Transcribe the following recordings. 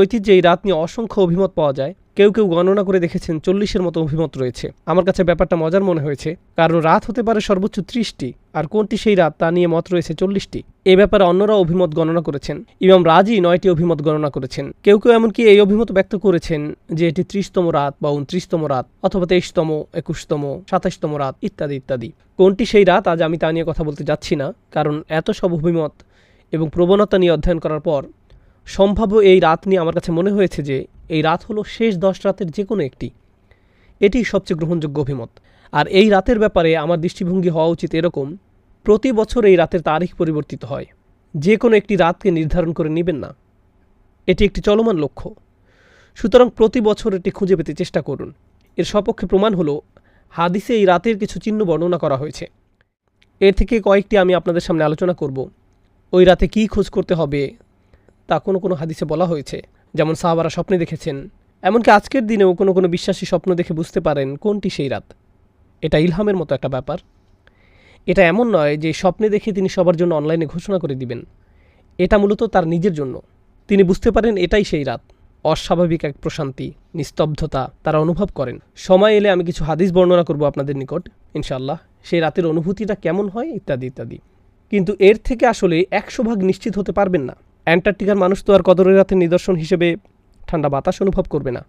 ঐতিহ্যে এই রাত নিয়ে অসংখ্য অভিমত পাওয়া যায়। কেউ কেউ গণনা করে দেখেছেন চল্লিশের মতো অভিমত রয়েছে। আমার কাছে ব্যাপারটা মজার মনে হয়েছে, কারণ রাত হতে পারে সর্বোচ্চ ত্রিশটি, আর কোনটি সেই রাত তা নিয়ে মত রয়েছে চল্লিশটি। এ ব্যাপারে অন্যরা অভিমত গণনা করেছেন। ইমাম রাজি নয়টি অভিমত গণনা করেছেন। কেউ কেউ এমনকি এই অভিমত ব্যক্ত করেছেন যে এটি ত্রিশতম রাত বা উনত্রিশতম রাত অথবা তেইশতম, একুশতম, সাতাশতম রাত ইত্যাদি ইত্যাদি। কোনটি সেই রাত আজ আমি তা নিয়ে কথা বলতে যাচ্ছি না, কারণ এত সব অভিমত এবং প্রবণতা নিয়ে অধ্যয়ন করার পর সম্ভাব্য এই রাত নিয়ে আমার কাছে মনে হয়েছে যে এই রাত হলো শেষ দশ রাতের যে কোনো একটি। এটি সবচেয়ে গ্রহণযোগ্য অভিমত। আর এই রাতের ব্যাপারে আমার দৃষ্টিভঙ্গি হওয়া উচিত এরকম, প্রতি বছর এই রাতের তারিখ পরিবর্তিত হয়। যে কোনো একটি রাতকে নির্ধারণ করে নেবেন না। এটি একটি চলমান লক্ষ্য। সুতরাং প্রতি বছর এটি খুঁজে পেতে চেষ্টা করুন। এর সপক্ষে প্রমাণ হলো, হাদিসে এই রাতের কিছু চিহ্ন বর্ণনা করা হয়েছে। এর থেকে কয়েকটি আমি আপনাদের সামনে আলোচনা করব। ওই রাতে কী খোঁজ করতে হবে তা কোনো কোনো হাদিসে বলা হয়েছে। যেমন সাহাবারা স্বপ্নে দেখেছেন। এমনকি আজকের দিনেও কোনো কোনো বিশ্বাসী স্বপ্ন দেখে বুঝতে পারেন কোনটি সেই রাত। এটা ইলহামের মতো একটা ব্যাপার। এটা এমন নয় যে স্বপ্নে দেখে তিনি সবার জন্য অনলাইনে ঘোষণা করে দিবেন। এটা মূলত তার নিজের জন্য। তিনি বুঝতে পারেন এটাই সেই রাত। অস্বাভাবিক এক প্রশান্তি, নিস্তব্ধতা তারা অনুভব করেন। সময় এলে আমি কিছু হাদিস বর্ণনা করব আপনাদের নিকট। ইনশাল্লাহ সেই রাতের অনুভূতিটা কেমন হয় ইত্যাদি ইত্যাদি। কিন্তু এর থেকে আসলে একশো ভাগ নিশ্চিত হতে পারবেন না। অ্যান্টার্কটিকার মানুষ তো আর কদরের রাতের নিদর্শন হিসেবে ঠান্ডা বাতাস অনুভব করবে না।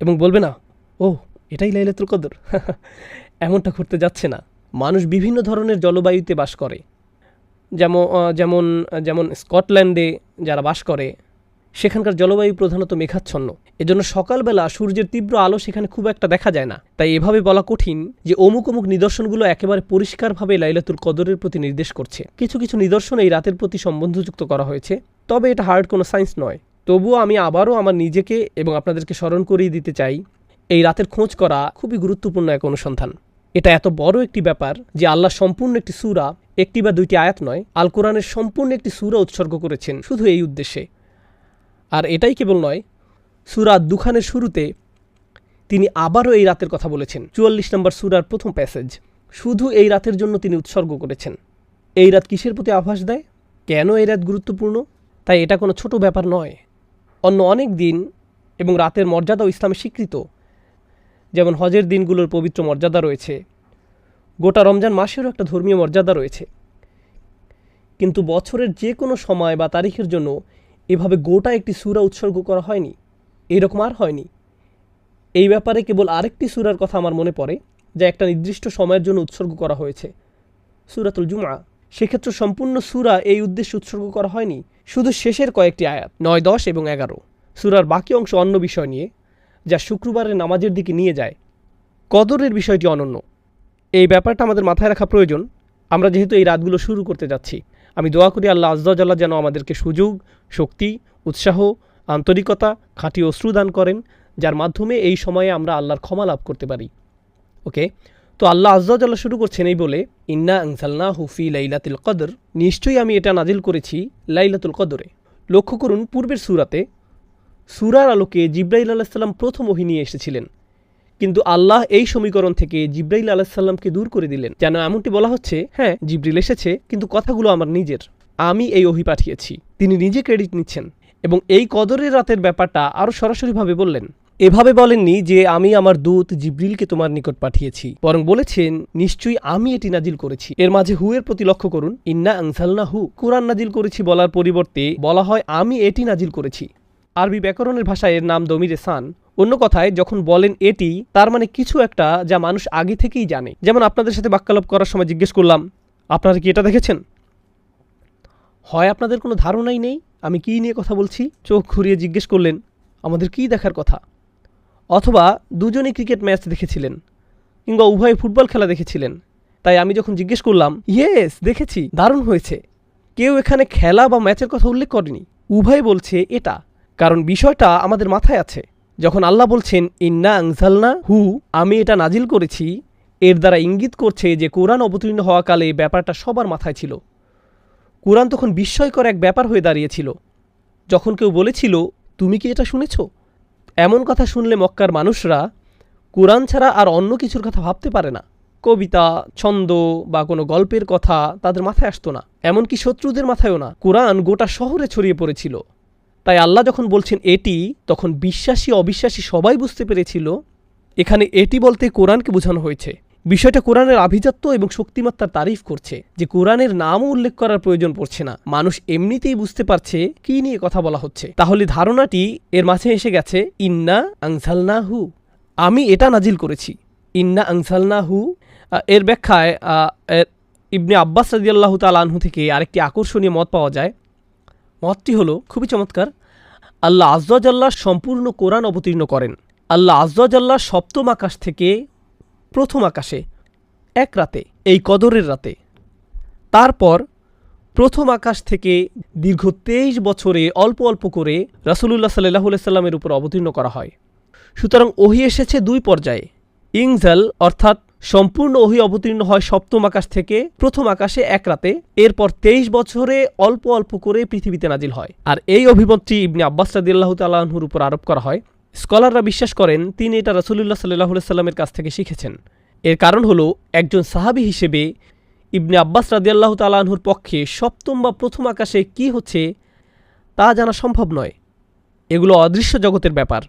এবং বলবে না ও এটাই লাইলাতুল কদর। এমনটা ঘুরতে যাচ্ছে না। মানুষ বিভিন্ন ধরনের জলবায়ুতে বাস করে। যেমন যেমন যেমন স্কটল্যান্ডে যারা বাস করে সেখানকার জলবায়ু প্রধানত মেঘাচ্ছন্ন। এজন্য সকালবেলা সূর্যের তীব্র আলো সেখানে খুব একটা দেখা যায় না। তাই এভাবে বলা কঠিন যে অমুক অমুক নিদর্শনগুলো একেবারে পরিষ্কারভাবে লাইলাতুল কদরের প্রতি নির্দেশ করছে। কিছু কিছু নিদর্শন এই রাতের প্রতি সম্বন্ধযুক্ত করা হয়েছে, তবে এটা হার্ড কোনো সায়েন্স নয়। তবুও আমি আবারও আমার নিজেকে এবং আপনাদেরকে স্মরণ করিয়ে দিতে চাই, এই রাতের খোঁজ করা খুবই গুরুত্বপূর্ণ এক অনুসন্ধান। এটা এত বড় একটি ব্যাপার যে আল্লাহ সম্পূর্ণ একটি সূরা, একটি বা দুইটি আয়াত নয়, আল কোরআনের সম্পূর্ণ একটি সূরা উৎসর্গ করেছেন শুধু এই উদ্দেশ্যে। আর এটাই কেবল নয়, সুরা দুখানের শুরুতে তিনি আবারও এই রাতের কথা বলেছেন। চুয়াল্লিশ নম্বর সুরার প্রথম প্যাসেজ শুধু এই রাতের জন্য তিনি উৎসর্গ করেছেন। এই রাত কিসের প্রতি আভাস দেয়? কেন এই রাত গুরুত্বপূর্ণ? তাই এটা কোনো ছোট ব্যাপার নয়। অন্য অনেক দিন এবং রাতের মর্যাদাও ইসলামে স্বীকৃত। যেমন হজের দিনগুলোর পবিত্র মর্যাদা রয়েছে। গোটা রমজান মাসেরও একটা ধর্মীয় মর্যাদা রয়েছে। কিন্তু বছরের যে কোনো সময় বা তারিখের জন্য এভাবে গোটা একটি সূরা উৎসর্গ করা হয়নি। এইরকম আর হয়নি। এই ব্যাপারে কেবল আরেকটি সুরার কথা আমার মনে পড়ে, যা একটা নির্দিষ্ট সময়ের জন্য উৎসর্গ করা হয়েছে। সূরাতুল জুমা সেক্ষেত্রে সম্পূর্ণ সূরা এই উদ্দেশ্যে উৎসর্গ করা হয়নি, শুধু শেষের কয়েকটি আয়াত, নয়, দশ এবং এগারো। সুরার বাকি অংশ অন্য বিষয় নিয়ে, যা শুক্রবারের নামাজের দিকে নিয়ে যায়। কদরের বিষয়টি অনন্য। এই ব্যাপারটা আমাদের মাথায় রাখা প্রয়োজন। আমরা যেহেতু এই রাতগুলো শুরু করতে যাচ্ছি আমি দোয়া করি আল্লাহ আজ্লাহ যেন আমাদেরকে সুযোগ, শক্তি, উৎসাহ, আন্তরিকতা, খাঁটি অশ্রু দান করেন, যার মাধ্যমে এই সময়ে আমরা আল্লাহর ক্ষমা লাভ করতে পারি। ওকে? তো আল্লাহ আজ্লাহ শুরু করছেন এই বলে, ইন্না আনসালনা হুফি লাইলাতুল কদর। নিশ্চয়ই আমি এটা নাজিল করেছি লাইলাতুল কদরে। লক্ষ্য করুন, পূর্বের সুরাতে সুরার আলোকে জিব্রাইল আলাহিসাল্লাম প্রথম ওহি নিয়ে এসেছিলেন। কিন্তু আল্লাহ এই সমীকরণ থেকে জিব্রাইল আলাহিসাল্লামকে দূর করে দিলেন। যেন এমনটি বলা হচ্ছে হ্যাঁ জিব্রিল এসেছে, কিন্তু কথাগুলো আমার নিজের। আমি এই ওহি পাঠিয়েছি, তিনি নিজে ক্রেডিট নিচ্ছেন। এবং এই কদরের রাতের ব্যাপারটা আরও সরাসরিভাবে বললেন। এভাবে বলেননি যে, আমি আমার দূত জিব্রিলকে তোমার নিকট পাঠিয়েছি। বরং বলেছেন, নিশ্চয়ই আমি এটি নাজিল করেছি। এর মাঝে হু এর প্রতি লক্ষ্য করুন। ইন্না আনসালনা হু কোরআন নাজিল করেছি বলার পরিবর্তে বলা হয়, আমি এটি নাজিল করেছি। আরবি ব্যাকরণের ভাষায় এর নাম দমিরে সান। অন্য কথায়, যখন বলেন এটি, তার মানে কিছু একটা যা মানুষ আগে থেকেই জানে। যেমন আপনাদের সাথে বাক্যালাপ করার সময় জিজ্ঞেস করলাম, আপনারা কি এটা দেখেছেন? হয়, আপনাদের কোনো ধারণাই নেই? আমি কী নিয়ে কথা বলছি? চোখ ঘুরিয়ে জিজ্ঞেস করলেন, আমাদের কী দেখার কথা? অথবা দুজনে ক্রিকেট ম্যাচ দেখেছিলেন কিংবা উভয়ে ফুটবল খেলা দেখেছিলেন। তাই আমি যখন জিজ্ঞেস করলাম, ইয়েস, দেখেছি, দারুণ হয়েছে। কেউ এখানে খেলা বা ম্যাচের কথা উল্লেখ করেনি। উভয় বলছে এটা। কারণ বিষয়টা আমাদের মাথায় আছে। যখন আল্লাহ বলছেন, ইন্না আংজালনা হু, আমি এটা নাজিল করেছি। এর দ্বারা ইঙ্গিত করছে যে কোরআন অবতীর্ণ হওয়াকালে ব্যাপারটা সবার মাথায় ছিল। কোরআন তখন বিস্ময়কর এক ব্যাপার হয়ে দাঁড়িয়েছিল। যখন কেউ বলেছিল, তুমি কি এটা শুনেছ? এমন কথা শুনলে মক্কার মানুষরা, কোরআন ছাড়া আর অন্য কিছুর কথা ভাবতে পারে না। কবিতা, ছন্দ বা কোনো গল্পের কথা তাদের মাথায় আসতো না। এমনকি শত্রুদের মাথায়ও না। কোরআন গোটা শহরে ছড়িয়ে পড়েছিল। তাই আল্লাহ যখন বলছেন এটি, তখন বিশ্বাসী, অবিশ্বাসী সবাই বুঝতে পেরেছিল এখানে এটি বলতে কোরআনকে বোঝানো হয়েছে। বিষয়টা কোরআনের আভিজাত্য এবং শক্তিমাত্রার তারিফ করছে, যে কোরআনের নামও উল্লেখ করার প্রয়োজন পড়ছে না। মানুষ এমনিতেই বুঝতে পারছে কি নিয়ে কথা বলা হচ্ছে। তাহলে ধারণাটি এর মাঝে এসে গেছে, ইন্না আংসালনা হু আমি এটা নাজিল করেছি। ইন্না আংসালনা হু এর ব্যাখ্যায় ইবনে আব্বাস রাজিয়াল্লাহ তালাহু থেকে আরেকটি আকর্ষণীয় মত পাওয়া যায়। মতটি হলো, খুবই চমৎকার, আল্লাহ আজ্লাহ সম্পূর্ণ কোরআন অবতীর্ণ করেন। আল্লাহ আজ্লাহ সপ্তম আকাশ থেকে প্রথম আকাশে, এক রাতে, এই কদরের রাতে। তারপর প্রথম আকাশ থেকে দীর্ঘ তেইশ বছরে অল্প অল্প করে রাসুলুল্লাহ সাল্লাহ সাল্লামের উপর অবতীর্ণ করা হয়। সুতরাং ওহি এসেছে দুই পর্যায়ে, ইংজাল অর্থাৎ সম্পূর্ণ ওহি অবতীর্ণ হয় সপ্তম আকাশ থেকে প্রথম আকাশে এক রাতে। এরপর তেইশ বছরে অল্প অল্প করে পৃথিবীতে নাজিল হয়। আর এই অভিমতটি ইবনে আব্বাস রাদিল্লাহ তাল্লাহর উপর আরোপ করা হয়। স্কলাররা বিশ্বাস করেন, তিনি এটা রাসুলুল্লাহ সাল্লাহ সাল্লামের কাছ থেকে শিখেছেন। এর কারণ হলো, একজন সাহাবি হিসেবে ইবনে আব্বাস রাদিয়াল্লাহ তালাহুর পক্ষে সপ্তম বা প্রথম আকাশে কি হচ্ছে তা জানা সম্ভব নয়। এগুলো অদৃশ্য জগতের ব্যাপার।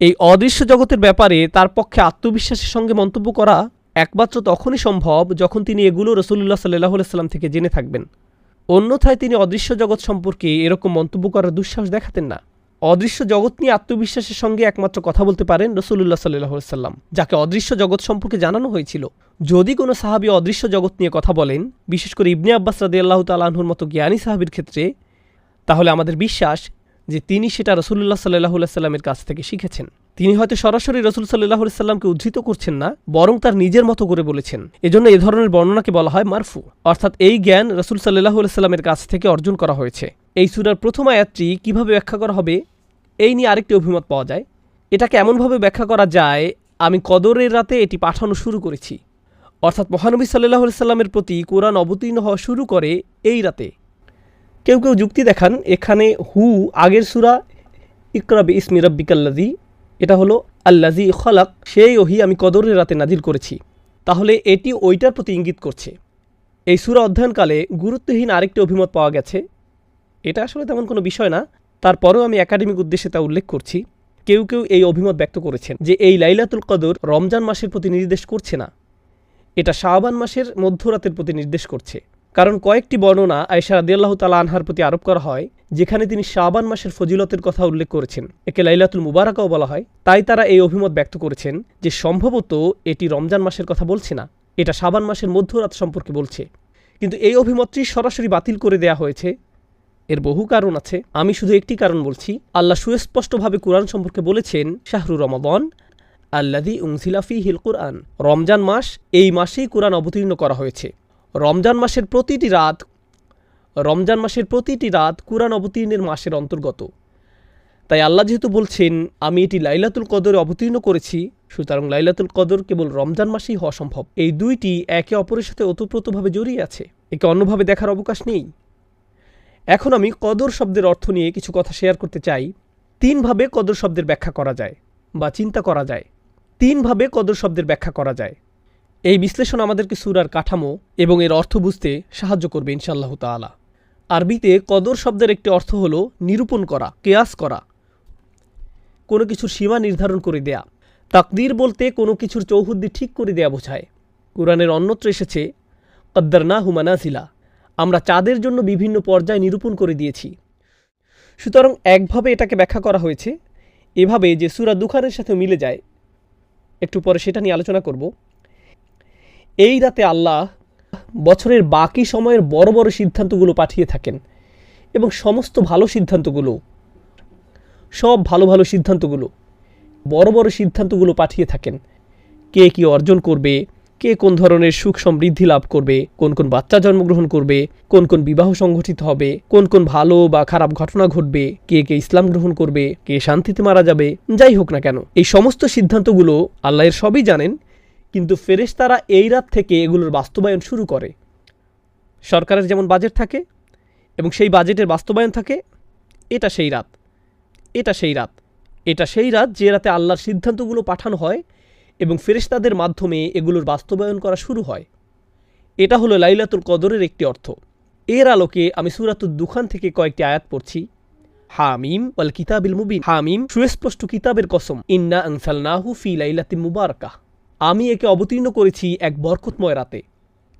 এই অদৃশ্য জগতের ব্যাপারে তার পক্ষে আত্মবিশ্বাসের সঙ্গে মন্তব্য করা একমাত্র তখনই সম্ভব যখন তিনি এগুলো রসুল্লাহ সাল্লাহ সাল্লাম থেকে জেনে থাকবেন। অন্যথায় তিনি অদৃশ্য জগৎ সম্পর্কে এরকম মন্তব্য করার দুঃসাহস দেখাতেন না। অদৃশ্য জগৎ নিয়ে আত্মবিশ্বাসের সঙ্গে একমাত্র কথা বলতে পারেন রসুল্লাহ সাল্লাহ সাল্লাম, যাকে অদৃশ্য জগৎ সম্পর্কে জানানো হয়েছিল। যদি কোনো সাহাবি অদৃশ্য জগৎ নিয়ে কথা বলেন, বিশেষ করে ইবনে আব্বাস রাদে আল্লাহ তালাহুর মতো জ্ঞানী সাহাবির ক্ষেত্রে, তাহলে আমাদের বিশ্বাস যে তিনি সেটা রসুল্লাহ সাল্লাহ সাল্লামের কাছ থেকে শিখেছেন। তিনি হয়তো সরাসরি রসুল সাল্লাহ সাল্লামকে উদ্ধৃত করছেন না, বরং তার নিজের মতো করে বলেছেন। এজন্য এ ধরনের বর্ণনাকে বলা হয় মারফু। অর্থাৎ এই জ্ঞান রসুল সাল্লাহ সাল্লামের কাছ থেকে অর্জন করা হয়েছে। এই সুরার প্রথম আয়াতটি কীভাবে ব্যাখ্যা করা হবে, এই নিয়ে আরেকটি অভিমত পাওয়া যায়। এটাকে এমনভাবে ব্যাখ্যা করা যায়, আমি কদরের রাতে এটি পাঠানো শুরু করেছি। অর্থাৎ মহানবী সাল্লাহ সাল্লামের প্রতি কোরআন অবতীর্ণ হওয়া শুরু করে এই রাতে। কেউ কেউ যুক্তি দেখান, এখানে হু আগের সুরা ইকরাবি ইসমি রব্বিকাল্লাজি এটা হলো আল্লাজি খলাক, সেই ওহি আমি কদরের রাতে নাজিল করেছি। তাহলে এটি ওইটার প্রতি ইঙ্গিত করছে। এই সুরা অধ্যয়নকালে গুরুত্বহীন আরেকটি অভিমত পাওয়া গেছে। এটা আসলে তেমন কোনো বিষয় না। তারপরেও আমি একাডেমিক উদ্দেশ্যে তা উল্লেখ করছি। কেউ কেউ এই অভিমত ব্যক্ত করেছেন যে এই লাইলাতুল কদর রমজান মাসের প্রতি নির্দেশ করছে না। এটা শাহবান মাসের মধ্যরাতের প্রতি নির্দেশ করছে। কারণ কয়েকটি বর্ণনা আয়সা রাদিয়াল্লাহ তালা আনহার প্রতি আরোপ করা হয়, যেখানে তিনি শাহবান মাসের ফজিলতের কথা উল্লেখ করেছেন। একে লাইলাতুল মুবারাকাও বলা হয়। তাই তারা এই অভিমত ব্যক্ত করেছেন যে সম্ভবত এটি রমজান মাসের কথা বলছে না, এটা শাবান মাসের মধ্যরাত সম্পর্কে বলছে। কিন্তু এই অভিমতটি সরাসরি বাতিল করে দেয়া হয়েছে। এর বহু কারণ আছে। আমি শুধু একটি কারণ বলছি, আল্লাহ সুস্পষ্টভাবে কোরআন সম্পর্কে বলেছেন, শাহরু রমাদন আল্লাদি উংসিলাফি হিল কোরআন। রমজান মাস এই মাসেই কোরআন অবতীর্ণ করা হয়েছে। রমজান মাসের প্রতিটি রাত, রমজান মাসের প্রতিটি রাত কোরআন অবতীর্ণের মাসের অন্তর্গত। তাই আল্লাহ যেহেতু বলছেন, আমি এটি লাইলাতুল কদরে অবতীর্ণ করেছি, সুতরাং লাইলাতুল কদর কেবল রমজান মাসেই হওয়া সম্ভব। এই দুইটি একে অপরের সাথে ওতপ্রোতভাবে জড়িয়ে আছে, একে অন্যভাবে দেখার অবকাশ নেই। এখন আমি কদর শব্দের অর্থ নিয়ে কিছু কথা শেয়ার করতে চাই। তিনভাবে কদর শব্দের ব্যাখ্যা করা যায় বা চিন্তা করা যায়। তিনভাবে কদর শব্দের ব্যাখ্যা করা যায়। এই বিশ্লেষণ আমাদেরকে সুরার কাঠামো এবং এর অর্থ বুঝতে সাহায্য করবে ইনশাআল্লাহ তাআলা। আরবিতে কদর শব্দের একটি অর্থ হল নিরূপণ করা, কেয়াস করা। কোনো কিছুর সীমা নির্ধারণ করে দেয়া। তাকদির বলতে কোনো কিছুর চৌহদ্দি ঠিক করে দেয়া বোঝায়। কোরআনের অন্যত্র এসেছে কদ্দারনা হুমানাজিলা আমরা চাঁদের জন্য বিভিন্ন পর্যায় নিরূপণ করে দিয়েছি। সুতরাং একভাবে এটাকে ব্যাখ্যা করা হয়েছে। এভাবে যে সুরা দুখানের সাথে মিলে যায়, একটু পরে সেটা নিয়ে আলোচনা করব। এই রাতে আল্লাহ বছরের বাকি সময়ের বড় বড় সিদ্ধান্তগুলো পাঠিয়ে থাকেন এবং সমস্ত ভালো সিদ্ধান্তগুলো, সব ভালো ভালো সিদ্ধান্তগুলো, বড় বড় সিদ্ধান্তগুলো পাঠিয়ে থাকেন। কে কি অর্জন করবে, কে কোন ধরনের সুখ সমৃদ্ধি লাভ করবে, কোন কোন বাচ্চা জন্মগ্রহণ করবে, কোন কোন বিবাহ সংঘটিত হবে, কোন কোন ভালো বা খারাপ ঘটনা ঘটবে, কে কে ইসলাম গ্রহণ করবে, কে শান্তিতে মারা যাবে, যাই হোক না কেন। এই সমস্ত সিদ্ধান্তগুলো আল্লাহের সবই জানেন। কিন্তু ফেরেশতারা এই রাত থেকে এগুলোর বাস্তবায়ন শুরু করে। সরকারের যেমন বাজেট থাকে এবং সেই বাজেটের বাস্তবায়ন থাকে, এটা সেই রাত, এটা সেই রাত, এটা সেই রাত যে রাতে আল্লাহর সিদ্ধান্তগুলো পাঠানো হয় এবং ফেরেশতাদের মাধ্যমে এগুলোর বাস্তবায়ন করা শুরু হয়। এটা হলো লাইলাতুল কদরের একটি অর্থ। এর আলোকে আমি সুরাতুল দুখান থেকে কয়েকটি আয়াত পড়ছি। হামিম ওয়াল কিতাবিল মুবিন। হামিম সুস্পষ্ট কিতাবের কসম। ইন্না আনসালনাহু ফি লাইলাতি মুবারাকা আমি একে অবতীর্ণ করেছি এক বরকতময় রাতে।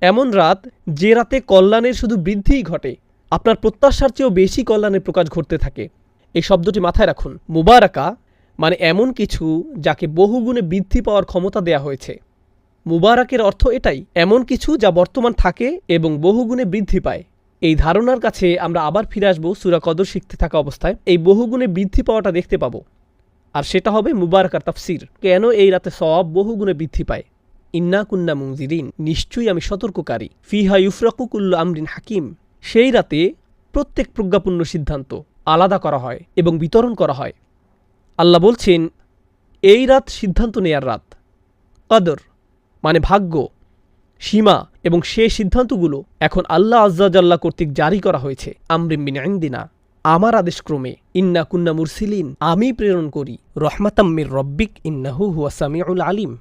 এমন রাত যে রাতে কল্যাণের শুধু বৃদ্ধিই ঘটে, আপনার প্রত্যাশার চেয়েও বেশি কল্যাণের প্রকাশ ঘটতে থাকে। এই শব্দটি মাথায় রাখুন। মুবারাকা মানে এমন কিছু যাকে বহুগুণে বৃদ্ধি পাওয়ার ক্ষমতা দেয়া হয়েছে। মুবারাকের অর্থ এটাই, এমন কিছু যা বর্তমান থাকে এবং বহুগুণে বৃদ্ধি পায়। এই ধারণার কাছে আমরা আবার ফিরে আসব সুরা কদর শিখতে থাকা অবস্থায়। এই বহুগুণে বৃদ্ধি পাওয়াটা দেখতে পাবো। আর সেটা হবে মুবারকার তাফসির। কেন এই রাতে সব বহুগুণে বৃদ্ধি পায়? ইন্না কুন্না মুংজিরিন নিশ্চয়ই আমি সতর্ককারী। ফিহা ইউফরাকুকুল্ল আমরিন হাকিম। সেই রাতে প্রত্যেক প্রজ্ঞাপূর্ণ সিদ্ধান্ত আলাদা করা হয় এবং বিতরণ করা হয়। আল্লাহ বলছেন, এই রাত সিদ্ধান্ত নেয়ার রাত। কদর মানে ভাগ্য, সীমা এবং সে সিদ্ধান্তগুলো এখন আল্লাহ আজ্জাজাল্লাহ কর্তৃক জারি করা হয়েছে। আমরিমিন আইন্দিনা আমার আদেশক্রমে, ইন্না কুন্না মুরসিলিন আমি প্রেরণ করি রহমাতাম্মির রব্বিক ইন্নাহু হুয়া সামিউল আলিম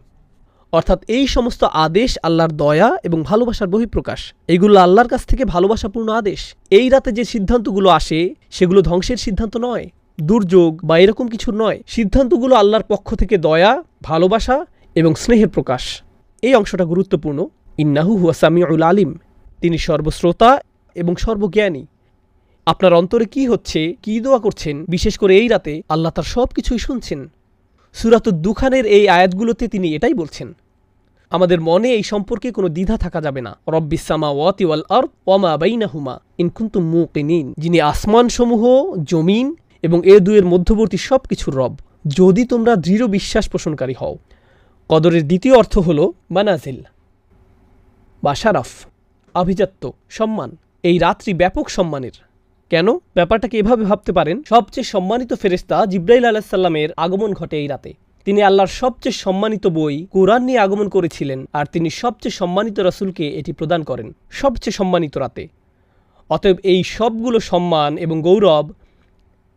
অর্থাৎ এই সমস্ত আদেশ আল্লাহর দয়া এবং ভালোবাসার বহিঃপ্রকাশ। এগুলো আল্লাহর কাছ থেকে ভালোবাসাপূর্ণ আদেশ। এই রাতে যে সিদ্ধান্তগুলো আসে, সেগুলো ধ্বংসের সিদ্ধান্ত নয়, দুর্যোগ বা এরকম কিছু নয়। সিদ্ধান্তগুলো আল্লাহর পক্ষ থেকে দয়া, ভালোবাসা এবং স্নেহের প্রকাশ। এই অংশটা গুরুত্বপূর্ণ, ইন্নাহু হুয়া সামিউল আলিম তিনি সর্বশ্রোতা এবং সর্বজ্ঞানী। আপনার অন্তরে কি হচ্ছে, কি দোয়া করছেন? বিশেষ করে এই রাতে আল্লাহ তার সব কিছুই শুনছেন। সুরাতুদ দুখানের এই আয়াতগুলোতে তিনি এটাই বলছেন, আমাদের মনে এই সম্পর্কে কোনো দ্বিধা থাকা যাবে না। রব্বিসামা ওয়াতি ওয়াল আর ওয়ামা বাইনাহুমা ইনকুন্তু মুকিনিন যিনি আসমানসমূহ, জমিন এবং এ দুয়ের মধ্যবর্তী সব কিছুর রব। যদি তোমরা দৃঢ় বিশ্বাস পোষণকারী হও। কদরের দ্বিতীয় অর্থ হল মানাজিল বা শারাফ আভিজাত্য, সম্মান। এই রাত্রি ব্যাপক সম্মানের কেন? ব্যাপারটাকে এভাবে ভাবতে পারেন, সবচেয়ে সম্মানিত ফেরেস্তা জিব্রাইল আলাহিসাল্লামের আগমন ঘটে এই রাতে। তিনি আল্লাহর সবচেয়ে সম্মানিত বই কোরআন নিয়ে আগমন করেছিলেন আর তিনি সবচেয়ে সম্মানিত রাসুলকে এটি প্রদান করেন, সবচেয়ে সম্মানিত রাতে। অতএব এই সবগুলো সম্মান এবং গৌরব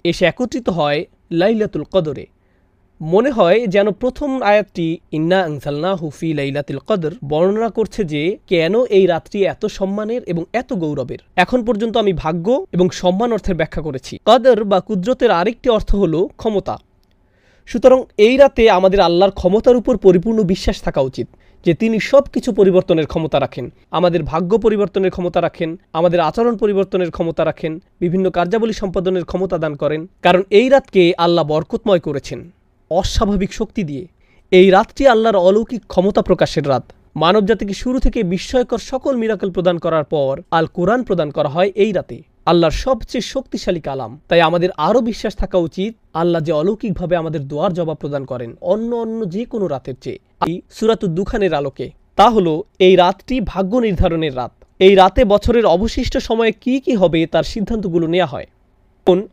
এসে একত্রিত হয় লাইলাতুল কদরে। মনে হয় যেন প্রথম আয়াতটি, ইন্না আনসালনা হুফি লাইলাতুল কদর বর্ণনা করছে যে, কেন এই রাত্রি এত সম্মানের এবং এত গৌরবের? এখন পর্যন্ত আমি ভাগ্য এবং সম্মান অর্থের ব্যাখ্যা করেছি। কদর বা কুদরতের আরেকটি অর্থ হল ক্ষমতা। সুতরাং এই রাতে আমাদের আল্লাহর ক্ষমতার উপর পরিপূর্ণ বিশ্বাস থাকা উচিত, যে তিনি সব কিছু পরিবর্তনের ক্ষমতা রাখেন। আমাদের ভাগ্য পরিবর্তনের ক্ষমতা রাখেন, আমাদের আচরণ পরিবর্তনের ক্ষমতা রাখেন, বিভিন্ন কার্যাবলী সম্পাদনের ক্ষমতা দান করেন। কারণ এই রাতকে আল্লাহ বরকতময় করেছেন। অস্বাভাবিক শক্তি দিয়ে। এই রাতটি আল্লাহর অলৌকিক ক্ষমতা প্রকাশের রাত। মানবজাতিকে শুরু থেকে বিস্ময়কর সকল মিরাকল প্রদান করার পর আল কোরআন প্রদান করা হয় এই রাতে। আল্লাহর সবচেয়ে শক্তিশালী কালাম। তাই আমাদের আরও বিশ্বাস থাকা উচিত, আল্লাহ যে অলৌকিকভাবে আমাদের দোয়ার জবাব প্রদান করেন অন্য অন্য যে কোনো রাতের চেয়ে। এই সুরাতুদ দুখানের আলোকে। তা হলো, এই রাতটি ভাগ্য নির্ধারণের রাত। এই রাতে বছরের অবশিষ্ট সময়ে কি কি হবে তার সিদ্ধান্তগুলো নেওয়া হয়। কোন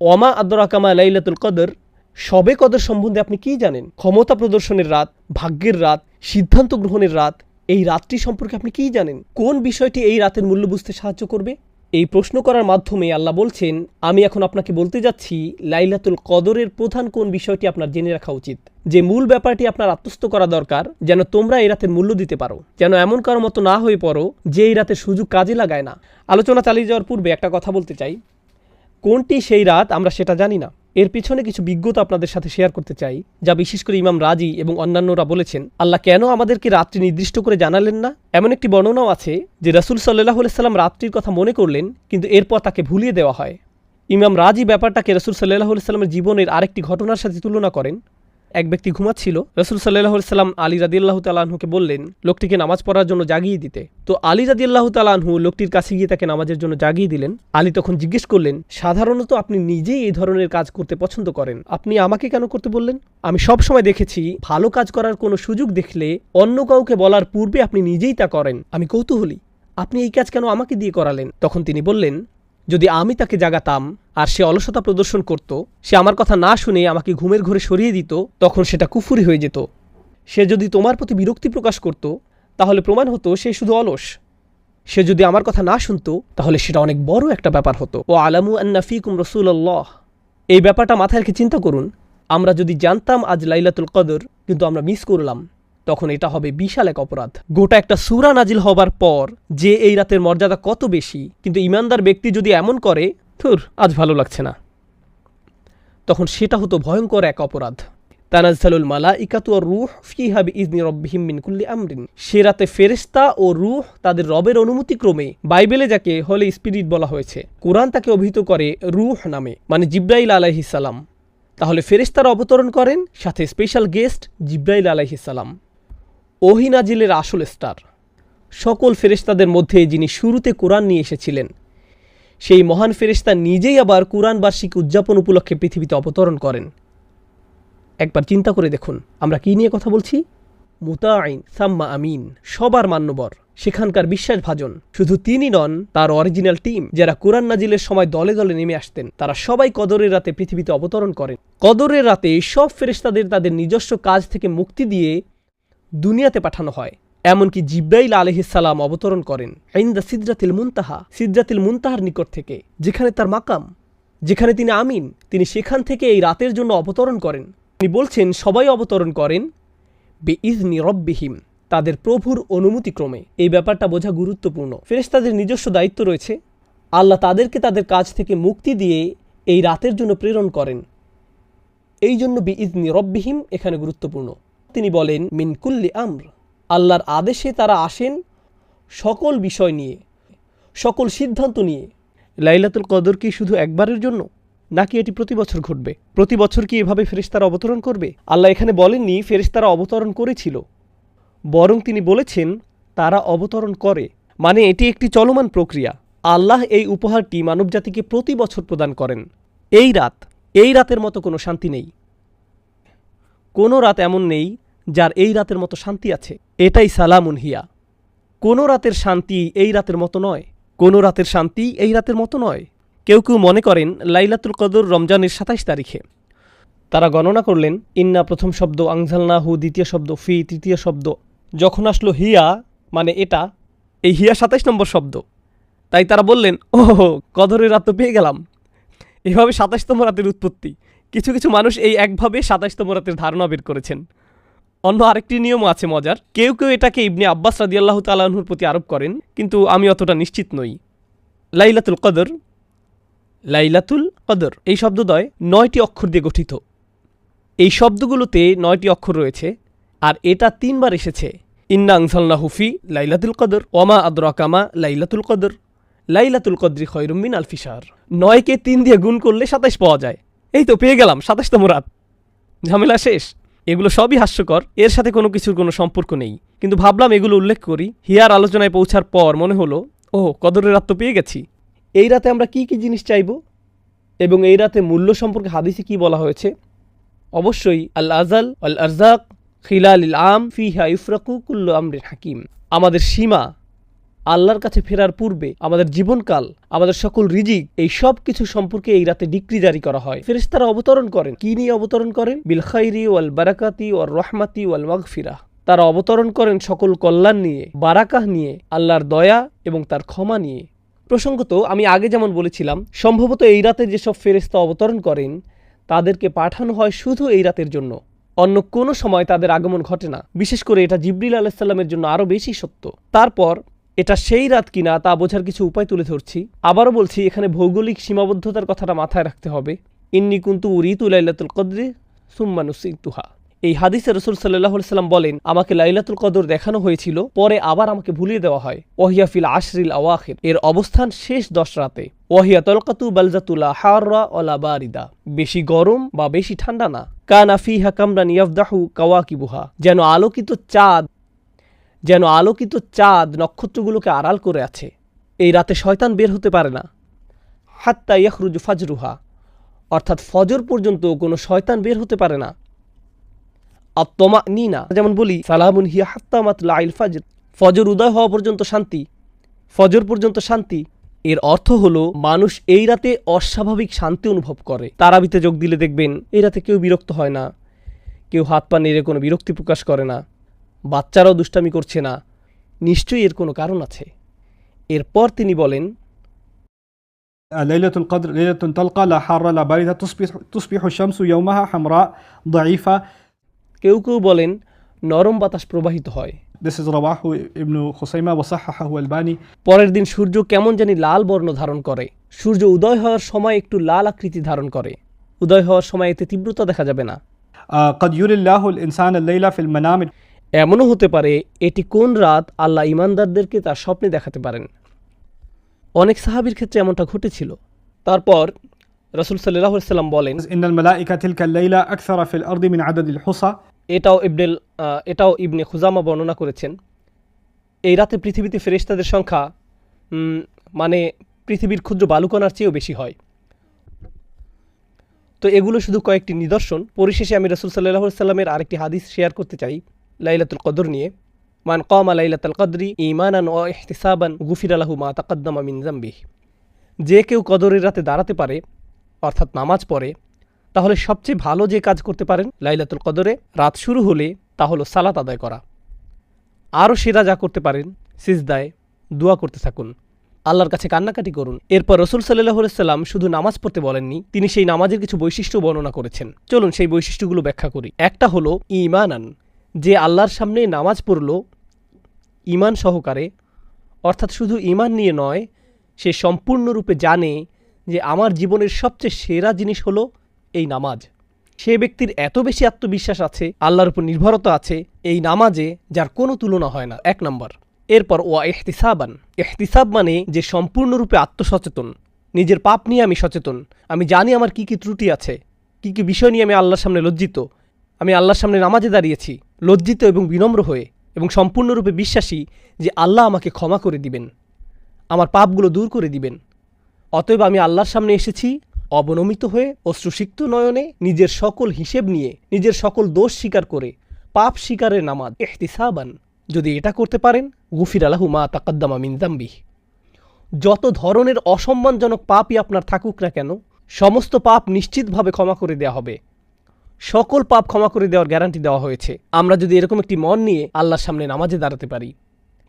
ওয়ামা আদরাকামা লাইলাতুল কদর সবে কদর সম্বন্ধে আপনি কি জানেন? ক্ষমতা প্রদর্শনের রাত, ভাগ্যের রাত, সিদ্ধান্ত গ্রহণের রাত, এই রাতটি সম্পর্কে আপনি কি জানেন? কোন বিষয়টি এই রাতের মূল্য বুঝতে সাহায্য করবে? এই প্রশ্ন করার মাধ্যমে আল্লাহ বলছেন, আমি এখন আপনাকে বলতে যাচ্ছি, লাইলাতুল কদরের প্রধান কোন বিষয়টি আপনার জেনে রাখা উচিত? যে মূল ব্যাপারটি আপনার আত্মস্থ করা দরকার, যেন তোমরা এই রাতের মূল্য দিতে পারো। যেন এমন কারও মতো না হয়ে পড়ো, যে এই রাতের সুযোগ কাজে লাগায় না। আলোচনা চালিয়ে যাওয়ার পূর্বে একটা কথা বলতে চাই। কোনটি সেই রাত আমরা সেটা জানি না। এর পিছনে কিছু বিজ্ঞতা আপনাদের সাথে শেয়ার করতে চাই, যা বিশেষ করে ইমাম রাজি এবং অন্যান্যরা বলেছেন, আল্লাহ কেন আমাদেরকে রাত্রি নির্দিষ্ট করে জানালেন না? এমন একটি বর্ণনাও আছে যে রাসুল সাল্লাহ সাল্লাম রাত্রির কথা মনে করলেন, কিন্তু এরপর তাকে ভুলিয়ে দেওয়া হয়। ইমাম রাজি ব্যাপারটাকে রসুল সাল্লাহ সাল্লামের জীবনের আরেকটি ঘটনার সাথে তুলনা করেন। এক ব্যক্তি ঘুমাচ্ছিল, রসুল সাল্লাহ সাল্লাম আলী রাদিল্লাহ তালাহুকে বললেন, লোকটিকে নামাজ পড়ার জন্য জাগিয়ে দিতে। তো আলী রাদিল্লাহ তালাহু লোকটির কাছে গিয়ে তাকে নামাজের জন্য জাগিয়ে দিলেন। আলী তখন জিজ্ঞেস করলেন, সাধারণত আপনি নিজেই এই ধরনের কাজ করতে পছন্দ করেন? আপনি আমাকে কেন করতে বললেন? আমি সব সময় দেখেছি, ভালো কাজ করার কোনো সুযোগ দেখলে অন্য কাউকে বলার পূর্বে আপনি নিজেই তা করেন। আমি কৌতূহলী, আপনি এই কাজ কেন আমাকে দিয়ে করালেন? তখন তিনি বললেন যদি আমি তাকে জাগাতাম আর সে অলসতা প্রদর্শন করত, সে আমার কথা না শুনে আমাকে ঘুমের ঘরে সরিয়ে দিত, তখন সেটা কুফুরি হয়ে যেত। সে যদি তোমার প্রতি বিরক্তি প্রকাশ করত, তাহলে প্রমাণ হতো সে শুধু অলস। সে যদি আমার কথা না শুনতো, তাহলে সেটা অনেক বড় একটা ব্যাপার হতো। ও আলামু আন্নাফিকুম রসুল্লাহ এই ব্যাপারটা মাথায় রেখে চিন্তা করুন, আমরা যদি জানতাম আজ লাইলাতুল কদর, কিন্তু আমরা মিস করলাম। তখন এটা হবে বিশাল এক অপরাধ। গোটা একটা সুরা নাজিল হবার পর যে এই রাতের মর্যাদা কত বেশি, কিন্তু ইমানদার ব্যক্তি যদি এমন করে থুর আজ ভালো লাগছে না। তখন সেটা হতো ভয়ঙ্কর এক অপরাধ। তানাজ্জালুল মালা ইকাতু রুহ ফিহা বিইজনি রব্বিহিম মিন কুল্লি আমরিন। সে রাতে ফেরেশতা ও রূহ তাদের রবের অনুমতিক্রমে বাইবেলে যাকে হলে স্পিরিট বলা হয়েছে, কোরআন তাকে অভিহিত করে রূহ নামে মানে জিব্রাইল আলাইহিস সালাম। তাহলে ফেরেশতারা অবতরণ করেন, সাথে স্পেশাল গেস্ট জিব্রাইল আলাইহিস সালাম ওহি আসল স্টার। সকল ফেরেশতাদের মধ্যে যিনি শুরুতে কোরআন নিয়ে এসেছিলেন, সেই মহান ফেরেশতা নিজেই আবার কোরআন বার্ষিকী উদযাপন উপলক্ষে পৃথিবীতে অবতরণ করেন। একবার চিন্তা করে দেখুন, আমরা কি নিয়ে কথা বলছি? মুতাআইন সাম্মা আমিন, সবার মান্যবর, সেখানকার বিশ্বাসভাজন। শুধু তিনি নন, তার অরিজিনাল টিম, যারা কোরআন নাজিলের সময় দলে দলে নেমে আসতেন, তারা সবাই কদরের রাতে পৃথিবীতে অবতরণ করেন। কদরের রাতে সব ফেরেশতাদের তাদের নিজস্ব কাজ থেকে মুক্তি দিয়ে দুনিয়াতে পাঠানো হয়। এমনকি জিব্রাইল আলহিসাল্লাম অবতরণ করেন আইন্দা সিদ্রাতিল মুনতাহা, সিদ্রাতিল মুনতাহার নিকট থেকে, যেখানে তার মাকাম, যেখানে তিনি আমিন, তিনি সেখান থেকে এই রাতের জন্য অবতরণ করেন। তিনি বলছেন, সবাই অবতরণ করেন বে ইজনি রব্বিহিম, তাদের প্রভুর অনুমতিক্রমে। এই ব্যাপারটা বোঝা গুরুত্বপূর্ণ। ফেরেশতাদের নিজস্ব দায়িত্ব রয়েছে। আল্লাহ তাদেরকে তাদের কাজ থেকে মুক্তি দিয়ে এই রাতের জন্য প্রেরণ করেন। এই জন্য বি ইজনি রব্বিহিম এখানে গুরুত্বপূর্ণ। তিনি বলেন মিনকুল্লি আমর, আল্লাহর আদেশে তারা আসেন সকল বিষয় নিয়ে, সকল সিদ্ধান্ত নিয়ে। লাইলাতুল কদর কি শুধু একবারের জন্য, নাকি এটি প্রতি বছর ঘটবে? প্রতি বছর কি এভাবে ফেরেশতারা অবতরণ করবে? আল্লাহ এখানে বলেননি, ফেরেশতারা অবতরণ করেছিল, বরং তিনি বলেছেন, তারা অবতরণ করে। মানে এটি একটি চলমান প্রক্রিয়া। আল্লাহ এই উপহারটি মানবজাতিকে প্রতি বছর প্রদান করেন। এই রাত, এই রাতের মতো কোনো শান্তি নেই। কোনো রাত এমন নেই যার এই রাতের মতো শান্তি আছে। এটাই সালামুন হিয়া। কোনো রাতের শান্তি এই রাতের মতো নয়। কোনো রাতের শান্তি এই রাতের মতো নয়। কেউ কেউ মনে করেন লাইলাতুল কদর রমজানের সাতাইশ তারিখে। তারা গণনা করলেন, ইন্না প্রথম শব্দ আংঝালনাহু দ্বিতীয় শব্দ ফি, তৃতীয় শব্দ। যখন আসলো হিয়া মানে এটা, এই হিয়া সাতাইশ নম্বর শব্দ। তাই তারা বললেন ও কদরের রাত তো পেয়ে গেলাম। এভাবে সাতাশতম রাতের উৎপত্তি। কিছু কিছু মানুষ এই একভাবে সাতাশতম রাতের ধারণা বের করেছেন। অন্য আরেকটি নিয়ম আছে মজার। কেউ কেউ এটাকে ইবনে আব্বাস রাদিয়াল্লাহ তালাহুর প্রতি আরোপ করেন, কিন্তু আমি অতটা নিশ্চিত নই। লাইলাতুল কদর লাইলাতুল কদর, এই শব্দদ্বয় নয়টি অক্ষর দিয়ে গঠিত। এই শব্দগুলোতে নয়টি অক্ষর রয়েছে, আর এটা তিনবার এসেছে। ইন্না আংসাল্লা হুফি লাইলাতুল কদর ওমা আদরাকামা লাইলাতুল কদর, লাইলাতুল কদরি খয়রুমিন আলফিসার নয়কে তিন দিয়ে গুণ করলে সাতাশ পাওয়া যায়। এই তো পেয়ে গেলাম সাতাশতম রাত। ঝামেলা শেষ। এগুলো সবই হাস্যকর, এর সাথে কোনো কিছুর কোনো সম্পর্ক নেই। কিন্তু ভাবলাম এগুলো উল্লেখ করি, হিয়ার আলোচনায় পৌঁছার পর মনে হলো ও কদরের রাত তো পেয়ে গেছি। এই রাতে আমরা কি কি জিনিস চাইব? এবং এই রাতে মূল্য সম্পর্কে হাদিসে কি বলা হয়েছে? অবশ্যই, আল আজাল আল আরজাক খিলাল আম ফিহা ইফরাকু কুল্ল আমরিন হাকিম। আমাদের সীমা আল্লাহর কাছে ফেরার পূর্বে আমাদের জীবনকাল, আমাদের সকল রিজিক, এই সব কিছু সম্পর্কে এই রাতে ডিক্রি জারি করা হয়। ফেরেশতারা অবতরণ করেন। কি নিয়ে অবতরণ করেন? বিল খাইরি ওয়াল বারাকাতি ওয়াল রহমাতি ওয়াল মাগফিরা। তারা অবতরণ করেন সকল কল্যাণ নিয়ে, বারাকাহ নিয়ে, আল্লাহর দয়া এবং তার ক্ষমা নিয়ে। প্রসঙ্গত, আমি আগে যেমন বলেছিলাম, সম্ভবত এই রাতে যেসব ফেরেশতা অবতরণ করেন, তাদেরকে পাঠানো হয় শুধু এই রাতের জন্য। অন্য কোনো সময় তাদের আগমন ঘটে না। বিশেষ করে এটা জিব্রিল আলাহিসাল্লামের জন্য আরও বেশি সত্য। তারপর এটা সেই রাত কিনা তা বোঝার কিছু উপায় তুলে ধরছি। আবারও বলছি, এখানে ভৌগোলিক সীমাবদ্ধতার কথাটা মাথায় রাখতে হবে। ইন্নি কুন্তু উরিতু লাইলাতুল কদরে সুম্মানুসিতুহা এই হাদিসে রসুল সাল্লাহ সাল্লাম বলেন, আমাকে লাইলাতুল কদর দেখানো হয়েছিল, পরে আবার আমাকে ভুলিয়ে দেওয়া হয়। ওহিয়া ফিল আশরিল আওয়াখির। এর অবস্থান শেষ দশ রাতে। ওহিয়া তলকাতু বালজাতুল্লাহ হাররা অলা বারিদা। বেশি গরম বা বেশি ঠান্ডা না। কানা ফিহা কামরান ইয়াফদাহু কাওয়াকিবুহা। যেন আলোকিত চাঁদ যেন আলোকিত চাঁদ নক্ষত্রগুলোকে আড়াল করে আছে। এই রাতে শয়তান বের হতে পারে না। হাত্তা ইয়াখরুজু ফাজরুহা। অর্থাৎ ফজর পর্যন্ত কোনো শয়তান বের হতে পারে না। আত্মমা নিনা যেমন বলি, সালামুন হিয়া হাত্তা মাতলা আইল ফাজর। ফজর উদয় হওয়া পর্যন্ত শান্তি। ফজর পর্যন্ত শান্তি। এর অর্থ হলো, মানুষ এই রাতে অস্বাভাবিক শান্তি অনুভব করে। তারাবিতে যোগ দিলে দেখবেন, এই রাতে কেউ বিরক্ত হয় না। কেউ হাত পা নেড়ে কোনো বিরক্তি প্রকাশ করে না। বাচ্চারাও দুষ্টামি করছে না নিশ্চয়ই এর কোনো কারণ আছে এরপর তিনি বলেন ليلة القدر ليلة تلقى لا حارة لا باردة تصبح تصبح الشمس يومها حمراء ضعيفة কেউ কেউ বলেন নরম বাতাস প্রবাহিত হয় This is رواه ابن خزيمة وصححه الباني পরের দিন সূর্য কেমন জানি লাল বর্ণ ধারণ করে সূর্য উদয় হওয়ার সময় একটু লাল আকৃতি ধারণ করে উদয় হওয়ার সময় এতে তীব্রতা দেখা যাবে না آه، قد يري الله الإنسان الليلة في المنام এমনও হতে পারে এটি কোন রাত আল্লাহ ইমানদারদেরকে তার স্বপ্নে দেখাতে পারেন। অনেক সাহাবির ক্ষেত্রে এমনটা ঘটেছিল। তারপর রসুল সাল্লাহ সাল্লাম বলেন এটাও ইবনেল এটাও ইবনে খুজামা বর্ণনা করেছেন। এই রাতে পৃথিবীতে ফেরেস্তাদের সংখ্যা মানে পৃথিবীর ক্ষুদ্র বালুকণার চেয়েও বেশি হয়। তো এগুলো শুধু কয়েকটি নিদর্শন। পরিশেষে আমি রসুল সাল্লাহ সাল্লামের আরেকটি হাদিস শেয়ার করতে চাই। লাইলাতুল কদর নিয়ে, মান কমা লাইলাতুল কদরি ইমানান ও ইহতিসাবান গুফির আলাহু মা তাকাদ্দামা মিন জাম্বিহ। যে কেউ কদরের রাতে দাঁড়াতে পারে, অর্থাৎ নামাজ পড়ে, তাহলে সবচেয়ে ভালো যে কাজ করতে পারেন লাইলাতুল কদরে, রাত শুরু হলে তা হলো সালাত আদায় করা। আরও সেরা যা করতে পারেন, সিজদায় দোয়া করতে থাকুন। আল্লাহর কাছে কান্নাকাটি করুন। এরপর রসুল সাল্লাহ সাল্লাম শুধু নামাজ পড়তে বলেননি, তিনি সেই নামাজের কিছু বৈশিষ্ট্য বর্ণনা করেছেন। চলুন সেই বৈশিষ্ট্যগুলো ব্যাখ্যা করি। একটা হলো ইমানান যে আল্লাহর সামনে নামাজ পড়ল ইমান সহকারে, অর্থাৎ শুধু ইমান নিয়ে নয়, সে সম্পূর্ণরূপে জানে যে আমার জীবনের সবচেয়ে সেরা জিনিস হলো এই নামাজ। সে ব্যক্তির এত বেশি আত্মবিশ্বাস আছে, আল্লাহর উপর নির্ভরতা আছে, এই নামাজে যার কোনো তুলনা হয় না। এক নম্বর। এরপর, ওয়া এহতিসাবান এহতিসাব মানে যে সম্পূর্ণরূপে আত্মসচেতন। নিজের পাপ নিয়ে আমি সচেতন। আমি জানি আমার কি কি ত্রুটি আছে, কি কি বিষয় নিয়ে আমি আল্লাহর সামনে লজ্জিত। আমি আল্লাহর সামনে নামাজে দাঁড়িয়েছি। লজ্জিত এবং বিনম্র হয়ে এবং সম্পূর্ণরূপে বিশ্বাসী যে আল্লাহ আমাকে ক্ষমা করে দিবেন, আমার পাপগুলো দূর করে দিবেন। অতএব আমি আল্লাহর সামনে এসেছি, অবনমিত হয়ে অশ্রুসিক্ত নয়নে নিজের সকল হিসেব নিয়ে, নিজের সকল দোষ স্বীকার করে পাপ স্বীকারের নামাজ এহতিসাবান যদি এটা করতে পারেন, গুফির আলাহু মা তাকাদ্দামা মিনদাম্বিহ যত ধরনের অসম্মানজনক পাপই আপনার থাকুক না কেন, সমস্ত পাপ নিশ্চিতভাবে ক্ষমা করে দেওয়া হবে। সকল পাপ ক্ষমা করে দেওয়ার গ্যারান্টি দেওয়া হয়েছে। আমরা যদি এরকম একটি মন নিয়ে আল্লাহর সামনে নামাজে দাঁড়াতে পারি।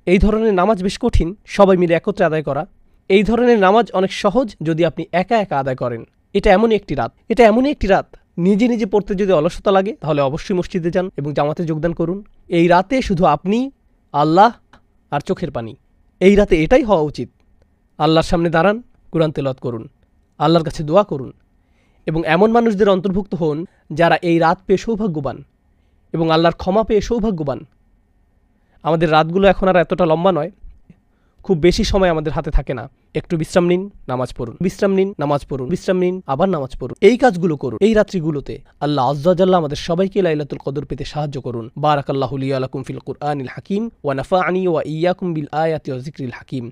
এই ধরনের নামাজ বেশ কঠিন, সবাই মিলে একত্রে আদায় করা। এই ধরনের নামাজ অনেক সহজ যদি আপনি একা একা আদায় করেন। এটা এমনই একটি রাত। এটা এমনই একটি রাত। নিজে নিজে পড়তে যদি অলসতা লাগে, তাহলে অবশ্যই মসজিদে যান এবং জামাতে যোগদান করুন। এই রাতে শুধু আপনি, আল্লাহ আর চোখের পানি। এই রাতে এটাই হওয়া উচিত। আল্লাহর সামনে দাঁড়ান, কোরআন তেলত করুন। আল্লাহর কাছে দোয়া করুন। এবং এমন মানুষদের অন্তর্ভুক্ত হন যারা এই রাত পেয়ে সৌভাগ্যবান এবং আল্লাহর ক্ষমা পেয়ে সৌভাগ্যবান। আমাদের রাতগুলো এখন আর এতটা লম্বা নয়। খুব বেশি সময় আমাদের হাতে থাকে না। একটু বিশ্রাম নিন, নামাজ পড়ুন। বিশ্রাম নিন, নামাজ পড়ুন। বিশ্রাম নিন, আবার নামাজ পড়ুন। এই কাজগুলো করুন। এই রাত্রিগুলোতে আল্লাহ আজ্জাল্লাহ আমাদের সবাইকে লাইলাতুল কদর পেতে সাহায্য করুন। বারাকাল্লাহ আলাকুম ফিল কুরআনিল হাকিম ওয়া নাফাআনি ওয়া ইয়াকুম বিল আয়াতি ওয়া যিকরিল হাকিম।